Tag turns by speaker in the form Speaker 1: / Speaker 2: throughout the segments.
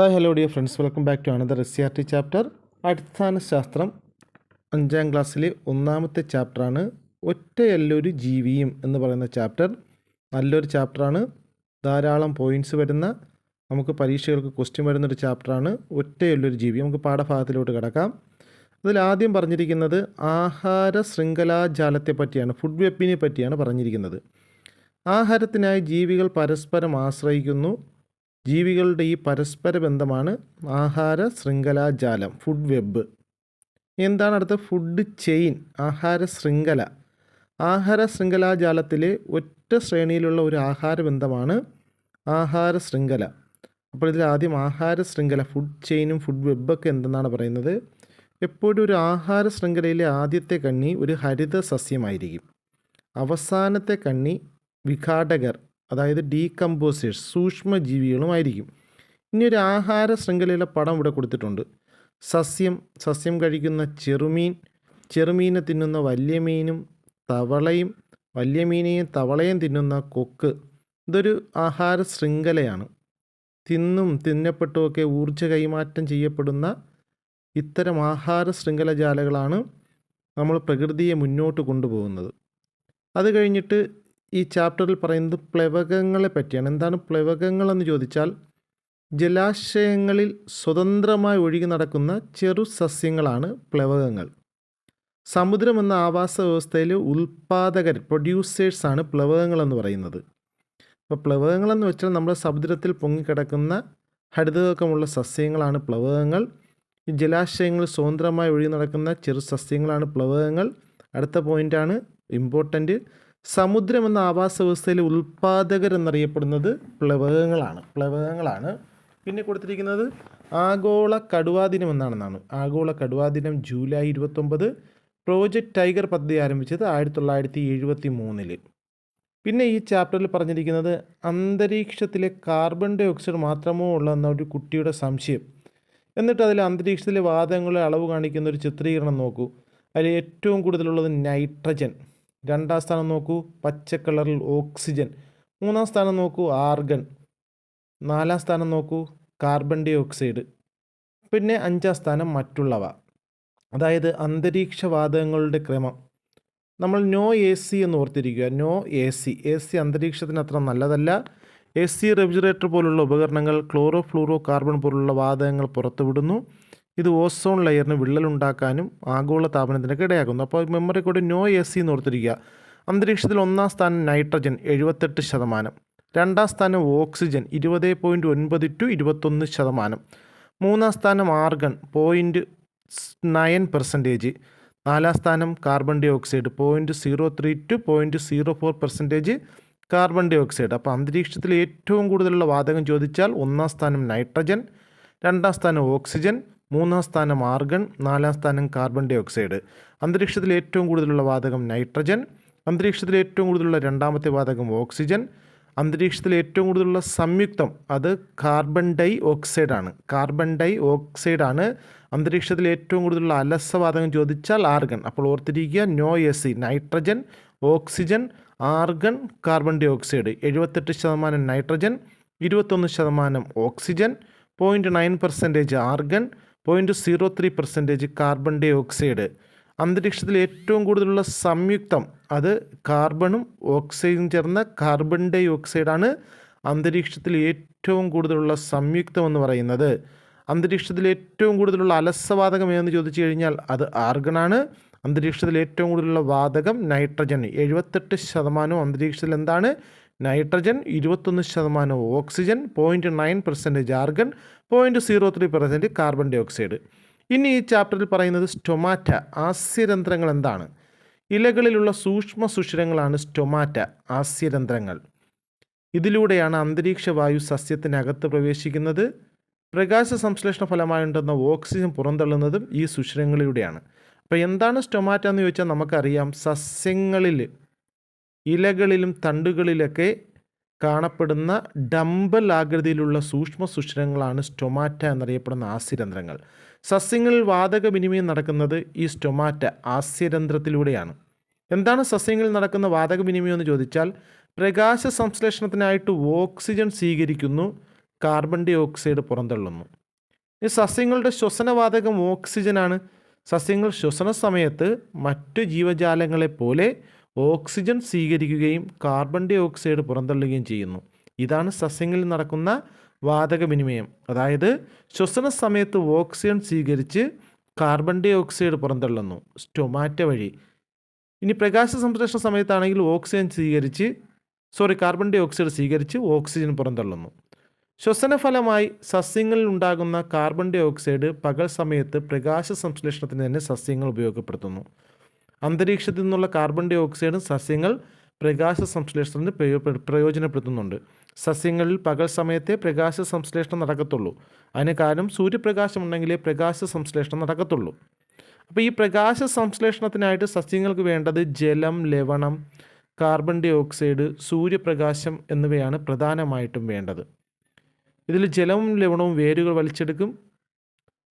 Speaker 1: Hi hello dear friends. Welcome back to another S C R T chapter. അടിസ്ഥാന ശാസ്ത്രം അഞ്ചാം ക്ലാസ്സിലെ ഒന്നാമത്തെ ചാപ്റ്ററാണ്. ഒറ്റയല്ലൊരു ജീവിയും എന്ന് പറയുന്ന ചാപ്റ്റർ. നല്ലൊരു ചാപ്റ്ററാണ്. ധാരാളം പോയിന്റ്സ് വരുന്ന നമുക്ക് പരീക്ഷകൾക്ക് ക്വസ്റ്റ്യൻ വരുന്നൊരു ചാപ്റ്ററാണ്. ഒറ്റയല്ലൊരു ജീവി. നമുക്ക് പാഠഭാഗത്തിലോട്ട് കിടക്കാം. അതിൽ ആദ്യം പറഞ്ഞിരിക്കുന്നത് ആഹാര ശൃംഖലാജാലത്തെ പറ്റിയാണ് ഫുഡ് വെപ്പിനെ പറ്റിയാണ് പറഞ്ഞിരിക്കുന്നത്. ആഹാരത്തിനായി ജീവികൾ പരസ്പരം ആശ്രയിക്കുന്നു. ജീവികളുടെ ഈ പരസ്പര ബന്ധമാണ് ആഹാര ശൃംഖലാജാലം ഫുഡ് വെബ് എന്താണ് അടുത്ത ഫുഡ് ചെയിൻ ആഹാര ശൃംഖല? ആഹാര ശൃംഖലാജാലത്തിലെ ഒറ്റ ശ്രേണിയിലുള്ള ഒരു ആഹാര ബന്ധമാണ് ആഹാര ശൃംഖല. അപ്പോൾ ഇതിൽ ആദ്യം ആഹാര ശൃംഖല ഫുഡ് ചെയിനും ഫുഡ് വെബൊക്കെ എന്തെന്നാണ് പറയുന്നത്? എപ്പോഴും ഒരു ആഹാര ശൃംഖലയിലെ ആദ്യത്തെ കണ്ണി ഒരു ഹരിത സസ്യമായിരിക്കും അവസാനത്തെ കണ്ണി വിഘാടകർ അതായത് ഡീകമ്പോസേഴ്സ് സൂക്ഷ്മജീവികളുമായിരിക്കും. ഇനി ഒരു ആഹാര ശൃംഖലയിലെ പടം ഇവിടെ കൊടുത്തിട്ടുണ്ട്. സസ്യം സസ്യം കഴിക്കുന്ന ചെറുമീൻ ചെറുമീനെ തിന്നുന്ന വലിയ മീനും തവളയും വലിയ മീനെയും തവളയും തിന്നുന്ന കൊക്ക്. ഇതൊരു ആഹാര ശൃംഖലയാണ്. തിന്നും തിന്നപ്പെട്ടുമൊക്കെ ഊർജ കൈമാറ്റം ചെയ്യപ്പെടുന്ന ഇത്തരം ആഹാര ശൃംഖല ശൃംഖലജാലകളാണ് നമ്മൾ പ്രകൃതിയെ മുന്നോട്ട് കൊണ്ടുപോകുന്നത്. അത് കഴിഞ്ഞിട്ട് ഈ ചാപ്റ്ററിൽ പറയുന്നത് പ്ലവകങ്ങളെ പറ്റിയാണ്. എന്താണ് പ്ലവകങ്ങൾ എന്ന് ചോദിച്ചാൽ ജലാശയങ്ങളിൽ സ്വതന്ത്രമായി ഒഴുകി നടക്കുന്ന ചെറു സസ്യങ്ങളാണ് പ്ലവകങ്ങൾ. സമുദ്രം എന്ന ആവാസ വ്യവസ്ഥയിൽ ഉൽപാദകർ പ്രൊഡ്യൂസേഴ്സാണ് പ്ലവകങ്ങൾ എന്ന് പറയുന്നത്. അപ്പോൾ പ്ലവകങ്ങളെന്ന് വെച്ചാൽ നമ്മുടെ സമുദ്രത്തിൽ പൊങ്ങിക്കിടക്കുന്ന ഹരിതകമുള്ള സസ്യങ്ങളാണ് പ്ലവകങ്ങൾ. ജലാശയങ്ങളിൽ സ്വതന്ത്രമായി ഒഴുകി നടക്കുന്ന ചെറു സസ്യങ്ങളാണ് പ്ലവകങ്ങൾ. അടുത്ത പോയിന്റാണ് ഇമ്പോർട്ടന്റ് സമുദ്രം എന്ന ആവാസ വ്യവസ്ഥയിലെ ഉൽപാദകർ എന്നറിയപ്പെടുന്നത് പ്ലവകങ്ങളാണ്. പ്ലവകങ്ങളാണ് പിന്നെ കൊടുത്തിരിക്കുന്നത് ആഗോള കടുവാ ദിനം എന്നാണെന്നാണ്. ആഗോള കടുവാ ദിനം ജൂലൈ ഇരുപത്തൊമ്പത്. പ്രോജക്റ്റ് ടൈഗർ പദ്ധതി ആരംഭിച്ചത് ആയിരത്തി തൊള്ളായിരത്തി എഴുപത്തി മൂന്നിൽ പിന്നെ ഈ ചാപ്റ്ററിൽ പറഞ്ഞിരിക്കുന്നത് അന്തരീക്ഷത്തിലെ കാർബൺ ഡൈ ഓക്സൈഡ് മാത്രമോ ഉള്ള ഒരു കുട്ടിയുടെ സംശയം. എന്നിട്ട് അതിൽ അന്തരീക്ഷത്തിലെ വാതകങ്ങളുടെ അളവ് കാണിക്കുന്ന ഒരു ചിത്രീകരണം നോക്കൂ. അതിൽ ഏറ്റവും കൂടുതലുള്ളത് നൈട്രജൻ. രണ്ടാം സ്ഥാനം നോക്കൂ പച്ച കളറിൽ ഓക്സിജൻ. മൂന്നാം സ്ഥാനം നോക്കൂ ആർഗൺ. നാലാം സ്ഥാനം നോക്കൂ കാർബൺ ഡൈ ഓക്സൈഡ്. പിന്നെ അഞ്ചാം സ്ഥാനം മറ്റുള്ളവ. അതായത് അന്തരീക്ഷ വാതകങ്ങളുടെ ക്രമം. നമ്മൾ നോ എ സി എന്ന് ഓർത്തിരിക്കുക. No A C A C അന്തരീക്ഷത്തിന് അത്ര നല്ലതല്ല. എ സി റെഫ്രിജറേറ്റർ പോലുള്ള ഉപകരണങ്ങൾ ക്ലോറോ ഫ്ലൂറോ കാർബൺ പോലുള്ള വാതകങ്ങൾ പുറത്തുവിടുന്നു. ഇത് ഓസോൺ ലെയറിന് വിള്ളലുണ്ടാക്കാനും ആഗോള താപനത്തിനൊക്കെ ഇടയാക്കുന്നു. അപ്പോൾ memory code no A C എന്ന് ഓർത്തിരിക്കുക. അന്തരീക്ഷത്തിൽ ഒന്നാം സ്ഥാനം നൈട്രജൻ എഴുപത്തെട്ട് ശതമാനം. രണ്ടാം സ്ഥാനം ഓക്സിജൻ ഇരുപത് പോയിന്റ് ഒൻപത് ടു ഇരുപത്തൊന്ന് ശതമാനം. മൂന്നാം സ്ഥാനം ആർഗൺ പോയിന്റ് നയൻ പെർസെന്റേജ് നാലാം സ്ഥാനം carbon dioxide point zero three two point zero four percentage carbon dioxide അപ്പോൾ അന്തരീക്ഷത്തിൽ ഏറ്റവും കൂടുതലുള്ള വാതകം ചോദിച്ചാൽ ഒന്നാം സ്ഥാനം നൈട്രജൻ രണ്ടാം സ്ഥാനം ഓക്സിജൻ മൂന്നാം സ്ഥാനം ആർഗൺ നാലാം സ്ഥാനം കാർബൺ ഡൈ ഓക്സൈഡ് അന്തരീക്ഷത്തിൽ ഏറ്റവും കൂടുതലുള്ള വാതകം നൈട്രജൻ അന്തരീക്ഷത്തിൽ ഏറ്റവും കൂടുതലുള്ള രണ്ടാമത്തെ വാതകം ഓക്സിജൻ അന്തരീക്ഷത്തിൽ ഏറ്റവും കൂടുതലുള്ള സംയുക്തം അത് കാർബൺ ഡൈ ഓക്സൈഡാണ് കാർബൺ ഡൈ ഓക്സൈഡാണ് അന്തരീക്ഷത്തിൽ ഏറ്റവും കൂടുതലുള്ള അലസവാതകം ചോദിച്ചാൽ ആർഗൺ. അപ്പോൾ ഓർത്തിരിക്കുക no S C nitrogen oxygen argon carbon dioxide. എഴുപത്തെട്ട് ശതമാനം നൈട്രജൻ ഇരുപത്തൊന്ന് ശതമാനം oxygen point nine percentage argon point zero three percentage carbon dioxide അന്തരീക്ഷത്തിൽ ഏറ്റവും കൂടുതലുള്ള സംയുക്തം അത് കാർബണും ഓക്സൈഡും ചേർന്ന കാർബൺ ഡൈ ഓക്സൈഡാണ് അന്തരീക്ഷത്തിൽ ഏറ്റവും കൂടുതലുള്ള സംയുക്തം എന്ന് പറയുന്നത്. അന്തരീക്ഷത്തിൽ ഏറ്റവും കൂടുതലുള്ള അലസവാതകം ഏതെന്ന് ചോദിച്ചു കഴിഞ്ഞാൽ അത് ആർഗണാണ് അന്തരീക്ഷത്തിൽ ഏറ്റവും കൂടുതലുള്ള വാതകം നൈട്രജൻ എഴുപത്തെട്ട് ശതമാനവും അന്തരീക്ഷത്തിൽ എന്താണ്? നൈട്രജൻ ഇരുപത്തൊന്ന് ശതമാനം oxygen point nine percentage argon point zero three percent carbon dioxide ഇനി ഈ ചാപ്റ്ററിൽ പറയുന്നത് സ്റ്റൊമാറ്റ ആസ്യരന്ധ്രങ്ങൾ എന്താണ്? ഇലകളിലുള്ള സൂക്ഷ്മ സുഷിരങ്ങളാണ് സ്റ്റൊമാറ്റ ആസ്യരന്ധ്രങ്ങൾ. ഇതിലൂടെയാണ് അന്തരീക്ഷ വായു സസ്യത്തിനകത്ത് പ്രവേശിക്കുന്നത്. പ്രകാശ സംശ്ലേഷണ ഫലമായുണ്ടെന്ന ഓക്സിജൻ പുറന്തള്ളുന്നതും ഈ സുഷിരങ്ങളിലൂടെയാണ്. അപ്പോൾ എന്താണ് സ്റ്റൊമാറ്റ എന്ന് ചോദിച്ചാൽ നമുക്കറിയാം സസ്യങ്ങളിൽ ഇലകളിലും തണ്ടുകളിലൊക്കെ കാണപ്പെടുന്ന ഡംബൽ ആകൃതിയിലുള്ള സൂക്ഷ്മ സുഷിരങ്ങളാണ് സ്റ്റൊമാറ്റ എന്നറിയപ്പെടുന്ന ആസ്യരന്ധ്രങ്ങൾ. സസ്യങ്ങളിൽ വാതക വിനിമയം നടക്കുന്നത് ഈ സ്റ്റൊമാറ്റ ആസ്യരന്ധ്രത്തിലൂടെയാണ്. എന്താണ് സസ്യങ്ങളിൽ നടക്കുന്ന വാതക വിനിമയം എന്ന് ചോദിച്ചാൽ പ്രകാശ സംശ്ലേഷണത്തിനായിട്ട് ഓക്സിജൻ സ്വീകരിക്കുന്നു കാർബൺ ഡൈ ഓക്സൈഡ് പുറന്തള്ളുന്നു. ഈ സസ്യങ്ങളുടെ ശ്വസനവാതകം ഓക്സിജനാണ്. സസ്യങ്ങൾ ശ്വസന സമയത്ത് മറ്റു ജീവജാലങ്ങളെ പോലെ ഓക്സിജൻ സ്വീകരിക്കുകയും കാർബൺ ഡൈ ഓക്സൈഡ് പുറന്തള്ളുകയും ചെയ്യുന്നു. ഇതാണ് സസ്യങ്ങളിൽ നടക്കുന്ന വാതക വിനിമയം അതായത് ശ്വസന സമയത്ത് ഓക്സിജൻ സ്വീകരിച്ച് കാർബൺ ഡൈ ഓക്സൈഡ് പുറന്തള്ളുന്നു. സ്റ്റൊമാറ്റ വഴി. ഇനി പ്രകാശ സംശ്ലേഷണ സമയത്താണെങ്കിൽ ഓക്സിജൻ സ്വീകരിച്ച് സോറി കാർബൺ ഡൈ ഓക്സൈഡ് സ്വീകരിച്ച് ഓക്സിജൻ പുറന്തള്ളുന്നു. ശ്വസന ഫലമായി സസ്യങ്ങളിൽ ഉണ്ടാകുന്ന കാർബൺ ഡൈ ഓക്സൈഡ് പകൽ സമയത്ത് പ്രകാശ സംശ്ലേഷണത്തിന് തന്നെ സസ്യങ്ങൾ ഉപയോഗപ്പെടുത്തുന്നു. അന്തരീക്ഷത്തിൽ നിന്നുള്ള കാർബൺ ഡൈ ഓക്സൈഡും സസ്യങ്ങൾ പ്രകാശ സംശ്ലേഷണത്തിന് പ്രയോജനപ്പെടുത്തുന്നുണ്ട്. സസ്യങ്ങളിൽ പകൽ സമയത്തെ പ്രകാശ സംശ്ലേഷണം നടക്കത്തുള്ളൂ. അതിന് കാരണം സൂര്യപ്രകാശം ഉണ്ടെങ്കിലേ പ്രകാശ സംശ്ലേഷണം നടക്കത്തുള്ളൂ. അപ്പോൾ ഈ പ്രകാശ സംശ്ലേഷണത്തിനായിട്ട് സസ്യങ്ങൾക്ക് വേണ്ടത് ജലം ലവണം കാർബൺ ഡൈ ഓക്സൈഡ് സൂര്യപ്രകാശം എന്നിവയാണ് പ്രധാനമായിട്ടും വേണ്ടത്. ഇതിൽ ജലവും ലവണവും വേരുകൾ വലിച്ചെടുക്കും.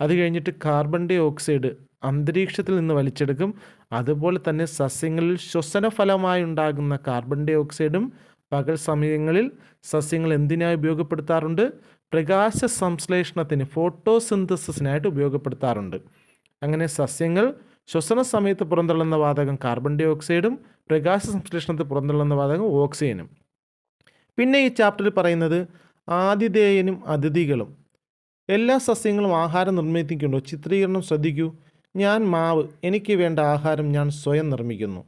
Speaker 1: അത് കഴിഞ്ഞിട്ട് കാർബൺ ഡൈ ഓക്സൈഡ് അന്തരീക്ഷത്തിൽ നിന്ന് വലിച്ചെടുക്കും. അതുപോലെ തന്നെ സസ്യങ്ങളിൽ ശ്വസന ഫലമായി ഉണ്ടാകുന്ന കാർബൺ ഡൈ ഓക്സൈഡും പകൽ സമയങ്ങളിൽ സസ്യങ്ങൾ എന്തിനായി ഉപയോഗപ്പെടുത്താറുണ്ട്? പ്രകാശ സംശ്ലേഷണത്തിന് ഫോട്ടോസിന്തസിസിനായിട്ട് ഉപയോഗപ്പെടുത്താറുണ്ട്. അങ്ങനെ സസ്യങ്ങൾ ശ്വസന സമയത്ത് പുറന്തള്ളുന്ന വാതകം കാർബൺ ഡൈ ഓക്സൈഡും പ്രകാശ സംശ്ലേഷണത്തിൽ പുറന്തള്ളുന്ന വാതകം ഓക്സിജനും പിന്നെ ഈ ചാപ്റ്ററിൽ പറയുന്നത് ആതിഥേയനും അതിഥികളും. എല്ലാ സസ്യങ്ങളും ആഹാരം നിർമ്മിക്കുന്നുണ്ടോ ചിത്രീകരണം ശ്രദ്ധിക്കൂ. ഞാൻ മാവ് എനിക്ക് വേണ്ട ആഹാരം ഞാൻ സ്വയം നിർമ്മിക്കുന്നു.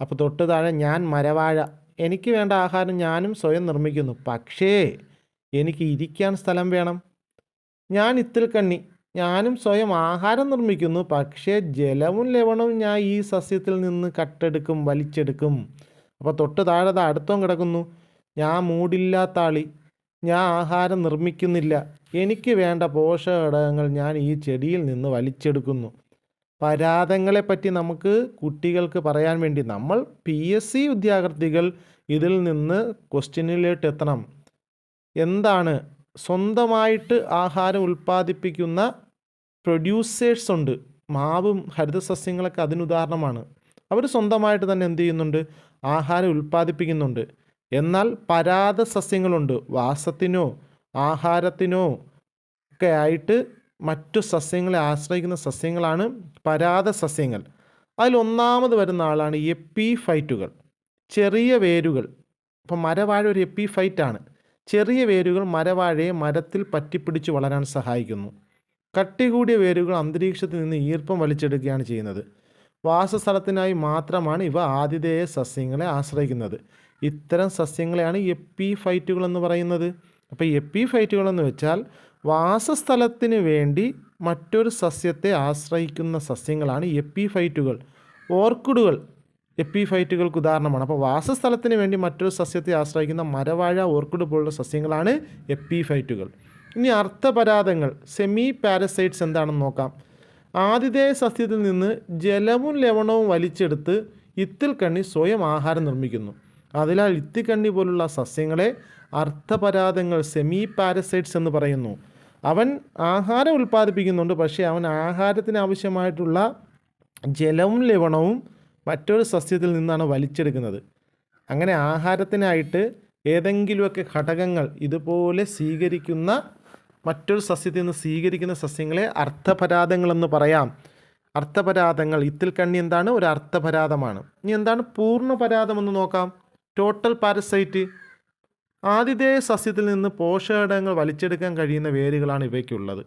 Speaker 1: അപ്പോൾ തൊട്ട് താഴെ ഞാൻ മരവാഴ എനിക്ക് വേണ്ട ആഹാരം ഞാനും സ്വയം നിർമ്മിക്കുന്നു. പക്ഷേ എനിക്ക് ഇരിക്കാൻ സ്ഥലം വേണം. ഞാൻ ഇത്തിൽ കണ്ണി ഞാനും സ്വയം ആഹാരം നിർമ്മിക്കുന്നു. പക്ഷേ ജലവും ലവണവും ഞാൻ ഈ സസ്യത്തിൽ നിന്ന് കട്ടെടുക്കും വലിച്ചെടുക്കും. അപ്പോൾ തൊട്ട് താഴെ അടുത്തവും കിടക്കുന്നു. ഞാൻ മൂടില്ലാത്ത ആളി ഞാൻ ആഹാരം നിർമ്മിക്കുന്നില്ല. എനിക്ക് വേണ്ട പോഷക ഘടകങ്ങൾ ഞാൻ ഈ ചെടിയിൽ നിന്ന് വലിച്ചെടുക്കുന്നു. പരാതങ്ങളെപ്പറ്റി നമുക്ക് കുട്ടികൾക്ക് പറയാൻ വേണ്ടി നമ്മൾ പി എസ് സി വിദ്യാർത്ഥികൾ ഇതിൽ നിന്ന് ക്വസ്റ്റ്യനിലോട്ട് എത്തണം എന്താണ്? സ്വന്തമായിട്ട് ആഹാരം ഉൽപ്പാദിപ്പിക്കുന്ന പ്രൊഡ്യൂസേഴ്സ് ഉണ്ട്. മാവും ഹരിതസസ്യങ്ങളൊക്കെ അതിനുദാഹരണമാണ് അവർ സ്വന്തമായിട്ട് തന്നെ എന്ത് ചെയ്യുന്നുണ്ട്? ആഹാരം ഉൽപ്പാദിപ്പിക്കുന്നുണ്ട്. എന്നാൽ പരാത സസ്യങ്ങളുണ്ട് വാസത്തിനോ ആഹാരത്തിനോ ഒക്കെ ആയിട്ട് മറ്റു സസ്യങ്ങളെ ആശ്രയിക്കുന്ന സസ്യങ്ങളാണ് പരാത സസ്യങ്ങൾ. അതിൽ ഒന്നാമത് വരുന്ന ആളാണ് എപ്പിഫൈറ്റുകൾ. ചെറിയ വേരുകൾ. ഇപ്പം മരവാഴ ഒരു എപ്പിഫൈറ്റാണ്. ചെറിയ വേരുകൾ മരവാഴയെ മരത്തിൽ പറ്റിപ്പിടിച്ച് വളരാൻ സഹായിക്കുന്നു. കട്ടി കൂടിയ വേരുകൾ അന്തരീക്ഷത്തിൽ നിന്ന് ഈർപ്പം വലിച്ചെടുക്കുകയാണ് ചെയ്യുന്നത്. വാസസ്ഥലത്തിനായി മാത്രമാണ് ഇവ ആതിഥേയ സസ്യങ്ങളെ ആശ്രയിക്കുന്നത്. ഇത്തരം സസ്യങ്ങളെയാണ് എപ്പിഫൈറ്റുകൾ എന്ന് പറയുന്നത്. അപ്പോൾ എപ്പിഫൈറ്റുകൾ എന്ന് വെച്ചാൽ വാസസ്ഥലത്തിന് വേണ്ടി മറ്റൊരു സസ്യത്തെ ആശ്രയിക്കുന്ന സസ്യങ്ങളാണ് എപ്പിഫൈറ്റുകൾ. ഓർക്കിഡുകൾ. എപ്പിഫൈറ്റുകൾക്ക് ഉദാഹരണമാണ്. അപ്പോൾ വാസസ്ഥലത്തിന് വേണ്ടി മറ്റൊരു സസ്യത്തെ ആശ്രയിക്കുന്ന മരവാഴ ഓർക്കിഡ് പോലുള്ള സസ്യങ്ങളാണ് എപ്പിഫൈറ്റുകൾ. ഇനി അർത്ഥപരാതങ്ങൾ. സെമി പാരസൈറ്റ്സ് എന്താണെന്ന് നോക്കാം. ആതിഥേയ സസ്യത്തിൽ നിന്ന് ജലവും ലവണവും വലിച്ചെടുത്ത് ഇത്തിൽ കണ്ണി സ്വയം ആഹാരം നിർമ്മിക്കുന്നു. അതിനാൽ ഇത്തിക്കണ്ണി പോലുള്ള സസ്യങ്ങളെ അർത്ഥപരാതങ്ങൾ സെമി പാരസൈറ്റ്സ് എന്ന് പറയുന്നു. അവൻ ആഹാരം ഉൽപ്പാദിപ്പിക്കുന്നുണ്ട് പക്ഷേ അവൻ ആഹാരത്തിന് ആവശ്യമായിട്ടുള്ള ജലവും ലവണവും മറ്റൊരു സസ്യത്തിൽ നിന്നാണ് വലിച്ചെടുക്കുന്നത്. അങ്ങനെ ആഹാരത്തിനായിട്ട് ഏതെങ്കിലുമൊക്കെ ഘടകങ്ങൾ ഇതുപോലെ സ്വീകരിക്കുന്ന മറ്റൊരു സസ്യത്തിൽ നിന്ന് സ്വീകരിക്കുന്ന സസ്യങ്ങളെ അർത്ഥപരാതങ്ങളെന്ന് പറയാം. അർത്ഥപരാതങ്ങൾ ഇത്തിൽ കണ്ണി എന്താണ്? ഒരു അർത്ഥപരാതമാണ്. ഇനി എന്താണ് പൂർണപരാതം എന്ന് നോക്കാം. ടോട്ടൽ പാരസൈറ്റ് ആതിഥേയ സസ്യത്തിൽ നിന്ന് പോഷകഘടകങ്ങൾ വലിച്ചെടുക്കാൻ കഴിയുന്ന വേരുകളാണ് ഇവയ്ക്കുള്ളത്.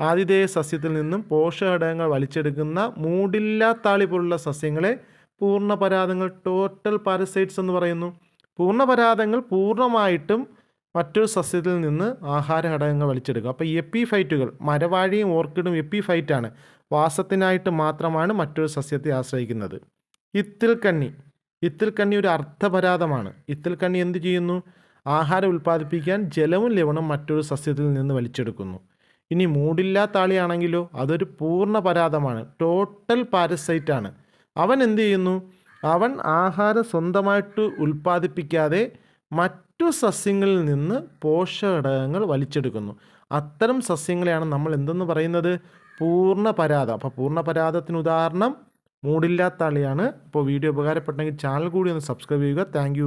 Speaker 1: ആതിഥേയ സസ്യത്തിൽ നിന്നും പോഷകഘടകങ്ങൾ വലിച്ചെടുക്കുന്ന മൂടില്ലാത്താളി പോലുള്ള സസ്യങ്ങളെ പൂർണപരാതങ്ങൾ ടോട്ടൽ പാരസൈറ്റ്സ് എന്ന് പറയുന്നു. പൂർണപരാതങ്ങൾ പൂർണമായിട്ടും മറ്റൊരു സസ്യത്തിൽ നിന്ന് ആഹാര ഘടകങ്ങൾ വലിച്ചെടുക്കുക. അപ്പോൾ എപ്പിഫൈറ്റുകൾ മരവാഴിയും ഓർക്കിഡും എപ്പിഫൈറ്റാണ് വാസത്തിനായിട്ട് മാത്രമാണ് മറ്റൊരു സസ്യത്തെ ആശ്രയിക്കുന്നത്. ഇത്തിൽ കണ്ണി ഇത്തിൽ കണ്ണി ഒരു അർത്ഥപരാതമാണ് ഇത്തിൽ കണ്ണി എന്ത് ചെയ്യുന്നു? ആഹാരം ഉൽപ്പാദിപ്പിക്കാൻ ജലവും ലവണവും മറ്റൊരു സസ്യത്തിൽ നിന്ന് വലിച്ചെടുക്കുന്നു. ഇനി മൂടില്ലാത്ത ആളിയാണെങ്കിലോ അതൊരു പൂർണ പരാതമാണ്. ടോട്ടൽ പാരസൈറ്റ് ആണ്. അവൻ എന്തു ചെയ്യുന്നു? അവൻ ആഹാരം സ്വന്തമായിട്ട് ഉൽപ്പാദിപ്പിക്കാതെ മറ്റു സസ്യങ്ങളിൽ നിന്ന് പോഷകഘടകങ്ങൾ വലിച്ചെടുക്കുന്നു. അത്തരം സസ്യങ്ങളെയാണ് നമ്മൾ എന്തെന്ന് പറയുന്നത്? പൂർണ പരാത. അപ്പോൾ പൂർണ പരാതത്തിന് ഉദാഹരണം മൂടില്ലാത്ത ആളിയാണ് അപ്പോൾ വീഡിയോ ഉപകാരപ്പെട്ടെങ്കിൽ ചാനൽ കൂടി ഒന്ന് സബ്സ്ക്രൈബ് ചെയ്യുക. താങ്ക്